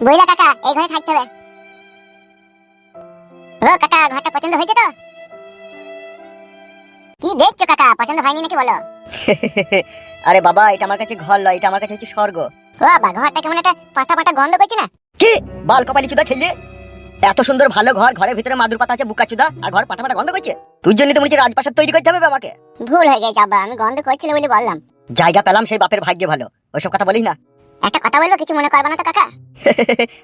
বুঝলা কাকা এই ঘরে থাকতে হবে। ও কাকা ঘরটা পছন্দ হয়েছে তো? কি দেখছ কাকা পছন্দ হয়নি নাকি বলো? আরে বাবা এটা আমার কাছে ঘর লয় এটা আমার কাছে হচ্ছে স্বর্গ। ও বাবা ঘরটা কেমন একটা পাটা পাটা গন্ধ করছে না? কি? বাল কপালি চুদা ছেলে এত সুন্দর ভালো ঘর ঘরের ভিতরে মাদুর পাতা আছে বুকা চুদা আর ঘর পাটা পাটা গন্ধ করছে? তুই জন্য তো মনে হচ্ছে রাজপ্রাসাদ তৈরি করতে হবে বাবাকে। ভুল হয়ে গেছে আব্বা আমি গন্ধ করছিল বলে বললাম। জায়গা পেলাম সেই বাপের ভাগ্যে ভালো। ওইসব কথা বলিস না। একটা কথা বলব কিছু মনে করবে না তো কাকা?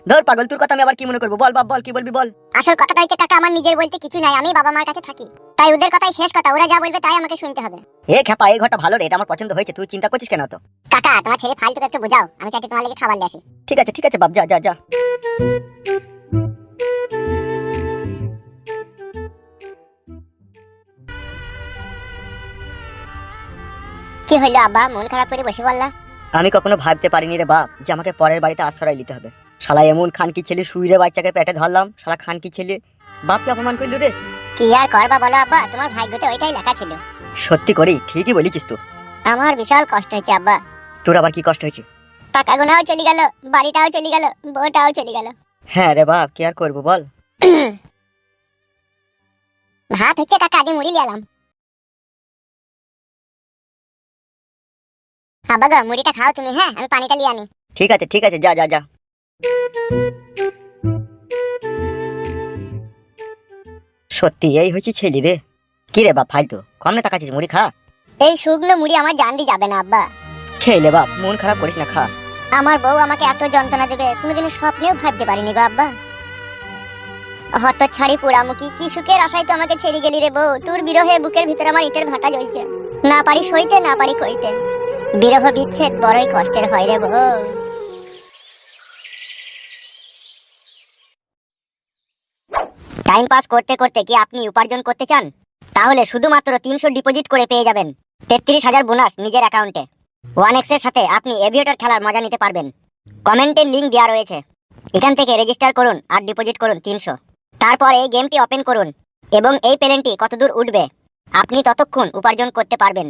ধর পাগল তোর কথা আমি আবার কি মনে করব? বল বাপ বল কি বলবি বল? আসল কথাটা হচ্ছে কাকা আমার নিজের বলতে কিছু নাই আমি বাবা মার কাছে থাকি। তাই ওদের কথাই শেষ কথা ওরা যা বলবে তাই আমাকে শুনতে হবে। এ খেপা এই ঘরটা ভালো রে এটা আমার পছন্দ হয়েছে তুই চিন্তা করছিস কেন তো কাকা তোমার ছেলে ফালতু একটু বোঝাও আমি চাইছি তোমার লেগে খাবার নিয়ে আসি। ঠিক আছে ঠিক আছে বাপ যা যা যা। কি হইল আব্বা? মন খারাপ করে বসে বললা আমি কখনো ভাবতে পারিনি রে বাপ যে আমাকে পরের বাড়িতে আশ্রয় নিতে হবে। শালা এমন খানকি ছেলে শুইরে বাচ্চাকে পেটে ধরলাম শালা খানকি ছেলে। বাপকে অপমান করল রে? কি আর করবা বলো আব্বা? তোমার ভাগ্যতে ওইটাই লেখা ছিল। সত্যি করি ঠিকই বলেছিস তো। আমার বিশাল কষ্ট হচ্ছে আব্বা। তোর আবার কি কষ্ট হয়েছে? টাকা গোনাও চলে গেল বাড়িটাও চলে গেল বউটাও চলে গেল। হ্যাঁ রে বাপ কি আর করব বল। ভাত হচ্ছে কাকা আগে মুড়ি লিয়ালাম আব্বা গো মুড়িটা খাও তুমি হ্যাঁ আমি পানিটা লিয়ে আনি। ঠিক আছে ঠিক আছে যা যা যা। সত্যি এই হয়েছে ছেলে রে। কি রে বাপ ফালতু কম না তাকাচ্ছিস মুড়ি খা। এই শুকনো মুড়ি আমার জান দিয়ে যাবে না আব্বা। খেলে বাপ মন খারাপ করিস না খা। আমার বউ আমাকে এত যন্ত্রণা দেবে কোনোদিনও স্বপ্নেও ভাবতে পারিনি গো আব্বা। হত ছাড়ি পোড়ামুখী কি সুখের আশায় তো আমাকে ছেড়ে গেলি রে বউ তোর বিরহে বুকের ভিতরে আমার ইটের ভাটা জ্বলছে না পারি সইতে না পারি কইতে। বিরহ বিচ্ছেদ বড়ই কষ্টের হয় রে টাইম পাস করতে করতে কি আপনি উপার্জন করতে চান? তাহলে শুধুমাত্র তিনশো ডিপোজিট করে পেয়ে যাবেন। তেত্রিশ হাজার বোনাস নিজের অ্যাকাউন্টে ওয়ান এক্সের সাথে আপনি এভিয়েটর খেলার মজা নিতে পারবেন। কমেন্টের লিঙ্ক দেওয়া রয়েছে। এখান থেকে রেজিস্টার করুন আর ডিপোজিট করুন তিনশো। তারপর এই গেমটি ওপেন করুন। এবং এই প্লেনটি কতদূর উঠবে? আপনি ততক্ষণ উপার্জন করতে পারবেন।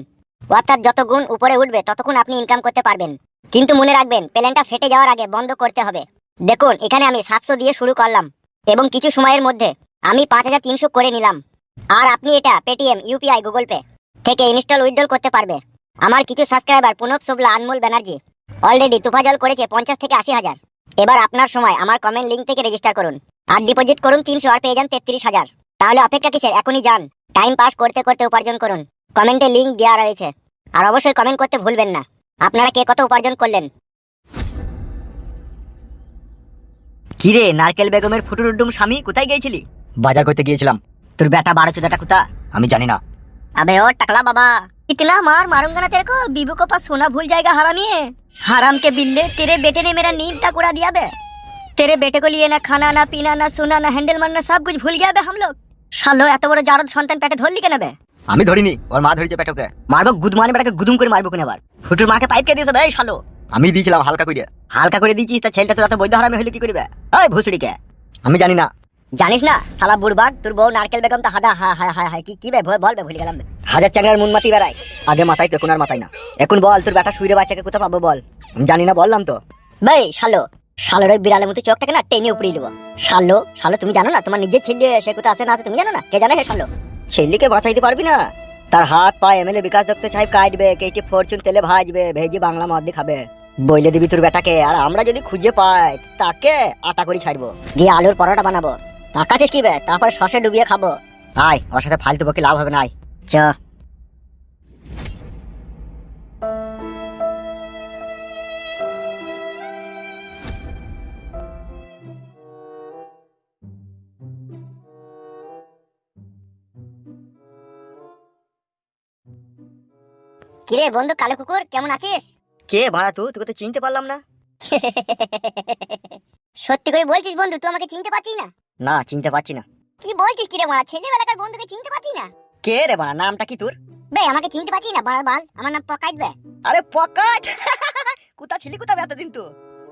অর্থাৎ যত গুণ উপরে উঠবে, ততক্ষণ আপনি ইনকাম করতে পারবেন। কিন্তু মনে রাখবেন, প্লেনটা ফেটে যাওয়ার আগে বন্ধ করতে হবে। দেখুন, এখানে আমি সাতশো দিয়ে শুরু করলাম। এবং কিছু সময়ের মধ্যে আমি পাঁচ হাজার তিনশো করে নিলাম। আর আপনি এটা পেটিএম ইউপিআই গুগল পে থেকে ইনস্টল উইথড্রল করতে পারবে। আমার কিছু সাবস্ক্রাইবার পুনব শুভলা আনমোল ব্যানার্জি অলরেডি তুফাজল করেছে পঞ্চাশ থেকে আশি হাজার। এবার আপনার সময় আমার কমেন্ট লিঙ্ক থেকে রেজিস্টার করুন। আর ডিপোজিট করুন তিনশো আর পেয়ে যান তেত্রিশ হাজার। তাহলে অপেক্ষা কিসের? এখনই যান। টাইম পাস করতে করতে উপার্জন করুন। কমেন্টে লিঙ্ক দেওয়া রয়েছে আর অবশ্যই কমেন্ট করতে ভুলবেন না আপনারা কে কত উপার্জন করলেন কি রে নারকেল বেগমের ফুটুরুডুম স্বামী কোথায় গিয়েছিলি বাজার করতে গিয়েছিলাম তোর বেটা বারো চোদাটা কোথা আমি জানি না अबे ओ टकला बाबा इतना मार मारूंगा ना तेरे को बीबू को पास सोना भूल जाएगा हरामी है हराम के बिल्ले तेरे बेटे ने मेरा नींद तक उड़ा दिया बे तेरे बेटे को लिए ना खाना ना पीना ना सोना ना हैंडल मारना सब कुछ भूल गया बे हम लोग শালো এত বড় জারদ সন্তান পেটে ধরলি কেন বে আমি ধরিনি ওর মা ধরেছে পেটকে। মারবো গুদমানি বেটাকে গুদুম করে মারবো কিনে আবার? ফুটুর মাকে পাইপ কে দিয়েছে ভাই শালো। আমি দিয়েছিলাম হালকা করে হালকা করে দিয়েছিস তা ছেলেটা তোর এত বৈধ হারামি হলে কি করবে? ওই ভুসড়িকে। আমি জানি না। জানিস না শালা বুড়বাগ তোর বউ নারকেল বেগম তো হাদা হা হা হা কি কি বে বল বে ভুলে গেলাম হাজার চ্যাংড়ার মুন মাতি বেড়ায়। আগে মাথায় তো আর মাথায় না। এখন বল তোর বেটা শুইরে বাচ্চাকে কোথা পাবো বল? আমি জানি না বললাম তো। ভাই শালো শালোর ওই বিড়ালের মতো চোখটাকে না টেনে উপড়ে নেব শালো শালো তুমি জানো না তোমার নিজের ছেলে সে কোথায় আছে না আছে তুমি জানো না? কে জানে হে শালো? ছেলেকে বাঁচাইতে পারবি না? তার হাত পা এমএলএ বিকাশ দত্ত সাহেব কাটবে, কেটে ফরচুন তেলে ভাজবে, ভেজে বাংলা মদ খাবে। বইলে দিবি তোর বেটাকে, আর আমরা যদি খুঁজে পাই, তাকে আটা করে ছাড়বো। দিয়ে আলুর পরোটা বানাবো। তাকাছিস কি বে তারপর সসে ডুবিয়ে খাব। আয়, ওর সাথে ফালতু বকে লাভ হবে না, আয়। চ। কিরে বন্ধু কালো কুকুর কেমন আছিস? কে ভাড়া তুই? তোকে তো চিনতে পারলাম না। সত্যি করে বলছিস বন্ধু তুই আমাকে চিনতে পারছিস না? না চিনতে পারছি না। কি বলছিস কিরে মারা ছেলেবেলাকার বন্ধুকে চিনতে পারছিস না? কে রে ভাড়া নামটা কি তোর? বে আমাকে চিনতে পারছিস না বাড়ার বাল আমার নাম পকাইত বে আরে পকেট কোথা ছিলি কোথা এতদিন তো?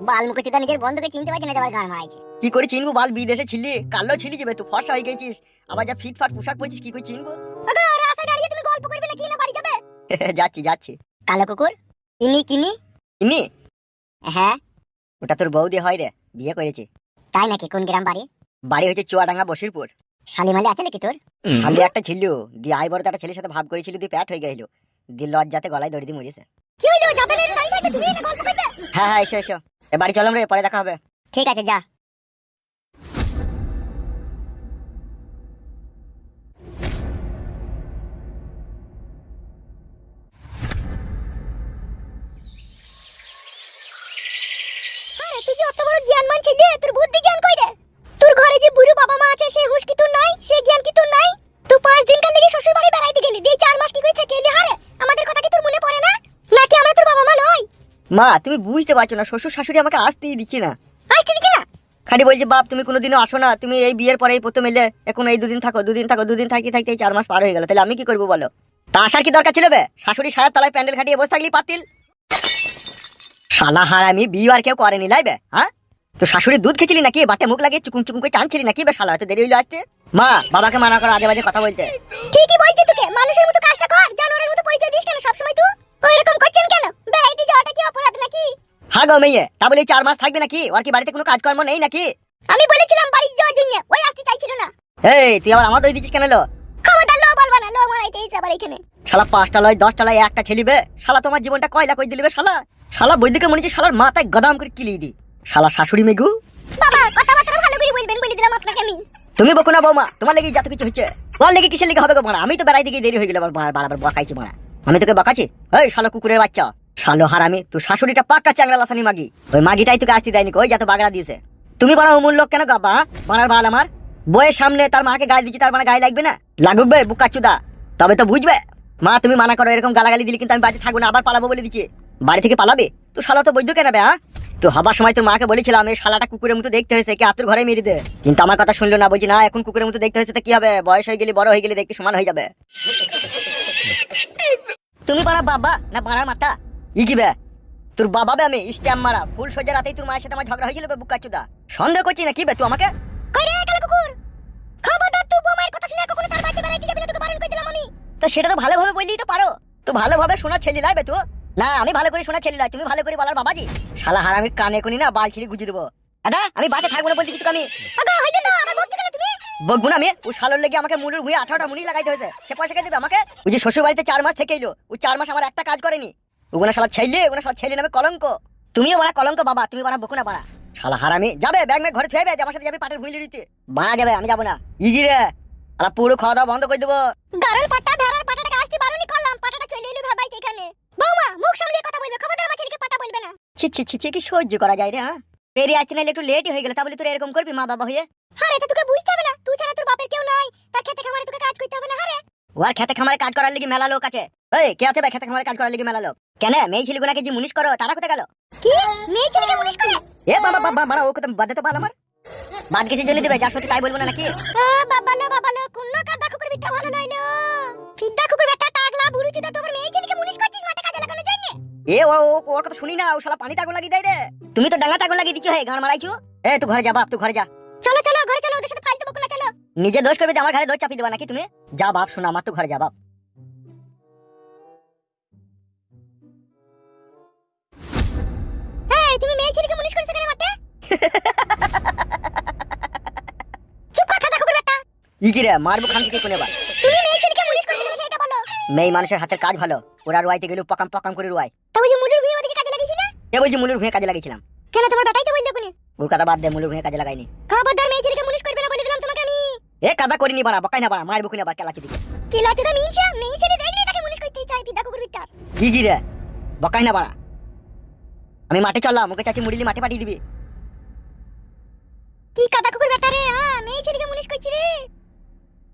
বাল মুখে চুদা নিজের বন্ধুকে চিনতে পারছিস না আবার গান মারাইছে। কি করে চিনবো বাল বিদেশে ছিলি কালো ছিলি যাবে তুই ফর্সা হয়ে গেছিস। আবার যা ফিট ফাট পোশাক পরছিস কি করে চিনবো? আরে রাস্তায় দাঁড়িয়ে তুমি গল্প করবে নাকি যাচ্ছি যাচ্ছি। কালো কুকুর? কিনি কিনি? ইনি? হ্যাঁ। ওটা তোর বৌদি হয় রে বিয়ে করেছি। তাই নাকি? কোন গ্রাম বাড়ি? বাড়ি হচ্ছে চুয়াডাঙ্গা বসিরপুর। শালিমালি আছে নাকি তোর? খালি একটা ছিল দিয়ে আই বড় একটা ছেলের সাথে ভাব করেছিল দিয়ে প্যাট হয়ে গেছিল। দিয়ে লজ্জাতে গলায় দড়ি দিয়ে মরেছে। কি হলো? যাবে না তুমি গল্প করবে? হ্যাঁ হ্যাঁ এসো এসো। এ বাড়ি চলাম রে পরে দেখা হবে। ঠিক আছে যা। বড় জ্ঞানমান ছেলে তোর বুদ্ধি জ্ঞান কই রে? তোর ঘরে যে বুড়ো বাবা মা আছে সে হুশ কি তোর নাই? সে জ্ঞান কি তোর নাই? তুই পাঁচ দিন কাল লেগে শ্বশুর বাড়ি বেড়াইতে গেলি দিয়ে চার মাস কি করে থেকে এলি? হারে আমাদের কথা কি তোর মনে পড়ে না? নাকি আমরা তোর বাবা মা লই মা তুমি বুঝতে পারছ না শ্বশুর শাশুড়ি আমাকে আসতেই দিচ্ছে না। আসতে দিচ্ছি না? খালি বলছে বাপ তুমি কোনোদিনও আসো না তুমি এই বিয়ের পরে এই প্রথম এলে এখন এই দুদিন থাকো দুদিন থাকো দুদিন থাকতে থাকতে এই চার মাস পার হয়ে গেল। তাহলে আমি কি করব বলো? তা আসার কি দরকার ছিল বে? শাশুড়ি সারা তলায় প্যান্ডেল খাটিয়ে বসে থাকলি পাতিল। শালা হার আমি বিয়ে আর কেউ করেনি লাইবে হ্যাঁ? তো শাশুড়ির দুধ খেয়েছিলি নাকি? বাটে মুখ লাগিয়ে চুকুম চুকুম করে টানছিলি নাকি বে শালা? হয়তো দেরি হইল আসতে মা বাবাকে মানা করো আজে বাজে কথা বলতে। ঠিকই বলছি তোকে মানুষের মতো কাজটা কর জানোয়ারের মতো পরিচয় দিস কেন সবসময় তুই? ওই রকম করছেন কেন? বেড়াইতে যাওয়াটা কি অপরাধ নাকি? হ্যাঁ গো মেয়ে তা বলে চার মাস থাকবে নাকি? ওর কি বাড়িতে কোনো কাজকর্ম নেই নাকি? আমি বলেছিলাম বাড়ি যাওয়ার জন্য ওই আসতে চাইছিল না। এই তুই আবার আমার দই দিচ্ছিস কেন লো? ক্ষমতা লো বলবা না লো মারাইতে এসে আবার এখানে। শালা পাঁচটা লয় দশটা লয় একটা ছেলিবে শালা তোমার জীবনটা কয়লা কই দিলিবে শালা? শালা বৈদিকে মনে হচ্ছে শালার মাথায় গদাম করে কিলিয়ে দি শালা শাশুড়ি মেঘু। বাবা কথাবার্তা ভালো করে বলবেন বলে দিলাম আপনাকে আমি। তুমি বকো না বৌমা তোমার লেগে যত কিছু হচ্ছে। তোমার লেগে কিসের লেগে হবে গো আমি তো বেড়াইতে গিয়ে দেরি হয়ে গেল আবার বাড়ার বাড়াবার বকাইছি মারা আমি তোকে বকাছি এই শালো কুকুরের বাচ্চা। শালো হারামি তুই শাশুড়িটা পাক্কা চ্যাংরা লাসানি মাগি। ওই মাগিটাই তোকে আসতে দেয়নি ওই যত বাগড়া দিয়েছে। তুমি বড় অমূল লোক কেন গাবা মারার বাল আমার। বইয়ের সামনে তার মাকে গায়ে দিচ্ছি তার মানে গায়ে লাগবে না? লাগুক বে বুকা চুদা তবে তো বুঝবে। মা তুমি মানা করো এরকম গালাগালি দিলে কিন্তু আমি বাড়িতে থাকব না আবার পালাবো বলে দিচ্ছি। বাড়ি থেকে পালাবে? তো শালা তো বৈদ্য কেনাবে হ্যাঁ? তো হবার সময় তোর মাকে বলেছিলাম এই শালাটা কুকুরের মতো দেখতে হয়েছে কি আতুর ঘরে মেরে দে। কিন্তু আমার কথা শুনলো না বলছি না এখন কুকুরের মতো দেখতে হয়েছে তো কি হবে? বয়স হয়ে গেলে বড় হয়ে গেলে দেখতে সমান হয়ে যাবে। তুমি পারা বাবা না পাড়ার মাতা ই কি বে? তোর বাবা বে আমি স্ট্যাম্প মারা। ফুল সজ্জা রাতেই তোর মায়ের সাথে আমার ঝগড়া হয়েছিল বুকা চুদা। সন্দেহ করছি না কি বে তুই আমাকে? তো সেটা তো ভালোভাবে বললেই তো পারো। তো ভালোভাবে শোনা ছেলে লাইবে তো। না আমি ভালো করে শোনা ছেলে তুমি ভালো করে বলার বাবাজি। শালা হারামির কানে কোনি না বাল ছিঁড়ে গুজে দেবো। দাদা আমি বাসে থাকব না বলতে কিছু আমি আগা হইল তো আমার বকছো কেন তুমি? বকবো না আমি ও শালোর লেগে আমাকে মুড়ের ভুঁয়ে আঠারোটা মুড়ি লাগাইতে হয়েছে। সে পয়সা কে দেবে আমাকে? ওই যে শ্বশুর বাড়িতে চার মাস থেকে এলো ও চার মাস আমার একটা কাজ করেনি। ওগুলো শালা ছেলে ওগুলো শালা ছেলে নামে কলঙ্ক। তুমিও বাড়া কলঙ্ক বাবা তুমি বাড়া বকো না বাড়া। শালা হারামি যাবে ব্যাগ ম্যাগ ঘরে থুয়ে আমার সাথে যাবে পাটের ভুঁই দিতে বানা যাবে আমি যাব না। ইগি রে আর পুরো খাওয়া দাওয়া বন্ধ করে দেবো। গারল পাটা ভেড়ার পাটাটাকে আসতে বারণই করলাম পাটাটা চলে এলো ভাবাইতে এখানে বৌমা মুখ সামলিয়ে কথা বলবে খবরদার আমার ছেলেকে পাটা বলবে না ছি ছি ছি ছি কি সহ্য করা যায় রে হ্যাঁ? পেরিয়ে আসতে নাহলে একটু লেটই হয়ে গেল তা বলে তোর এরকম করবি মা বাবা হয়ে? আরে এটা তোকে বুঝতে হবে না। তুই ছাড়া তোর বাপের কেউ নাই। তার খেতে খামারে তোকে কাজ করতে হবে না আরে ও খেতে খামারে কাজ করার লাগি মেলা লোক আছে। এই কে আছে ভাই খেতে খামারে কাজ করার লাগি মেলা লোক? কেন মেয়ে ছেলেগুলাকে যে মুনিশ করো তারা কোথায় গেল? কি? মেয়ে ছেলেকে মুনিশ করে? এ বাবা বাবা মারা ও কথা বাদ তো পাল আমার। বাদ কিছু জন্য দিবে যা সত্যি তাই বলব না নাকি? আ, বাবালো বাবালো কোন কাদা কুকুর বিটা ভালো লইলো ফিদ্দা কুকুর বেটা টাগলা বুড়ু চুদা তোর মেয়ে ছেলেকে মুনিশ করছিস মাঠে এ ও ওর কথা শুনি না ও শালা পানি তাগুন লাগি দেয় রে। তুমি তো ডাঙ্গা তাগুন লাগি দিছো হে গান মারাইছো? এ তুই ঘরে যা বাপ তুই ঘরে যা। চলো চলো ঘরে চলো ওদের সাথে চলো। নিজে দোষ করবে আমার ঘরে দোষ চাপিয়ে দেবা নাকি তুমি? যা বাপ শোনা আমার তুই ঘরে যা বাপ। এই তুমি মেয়ে ছেলেকে মুনিশ করেছ কেন মাঠে চুপ কর কাদা কুকুর বেটা ই কি রে মারবো খান থেকে কোনে তুমি মেয়ে ছেলেকে মুনিশ করেছ কেন সেটা বলো। মেয়ে মানুষের হাতের কাজ ভালো ওরা রুয়াইতে গেলেও পকাম পকাম করে রুয়াই তা ওই যে মুলুর বিয়ে ওদিকে কাজে লাগিয়েছিলে এ বলছি মুলুর ভুঁয়ে কাজে লাগিয়েছিলাম। কেন তোমার বেটাই তো বলল কোনে? ওর কথা বাদ দে মুলুর ভুঁয়ে কাজে লাগাইনি। খবরদার মেয়ে ছেলেকে মুনিশ করবে না বলে দিলাম তোমাকে আমি। এ কাদা করিনি বাড়া বকাই না বাড়া মারবো কিনা বার কেলাচি দিকে। কি লাচুদা মিনসা মেয়ে ছেলে দেখলে তাকে মুনিশ করতে চাই ফিদ্দা কুকুর বিটা কি কি রে? বকাই না বাড়া। আমি মাঠে চললাম ওকে চাচি মুড়িলি মাঠে পাঠিয়ে দিবি। কি কাদা কুকুর বেটা রে হ্যাঁ মেয়ে ছেলেকে মুনিশ করছি রে।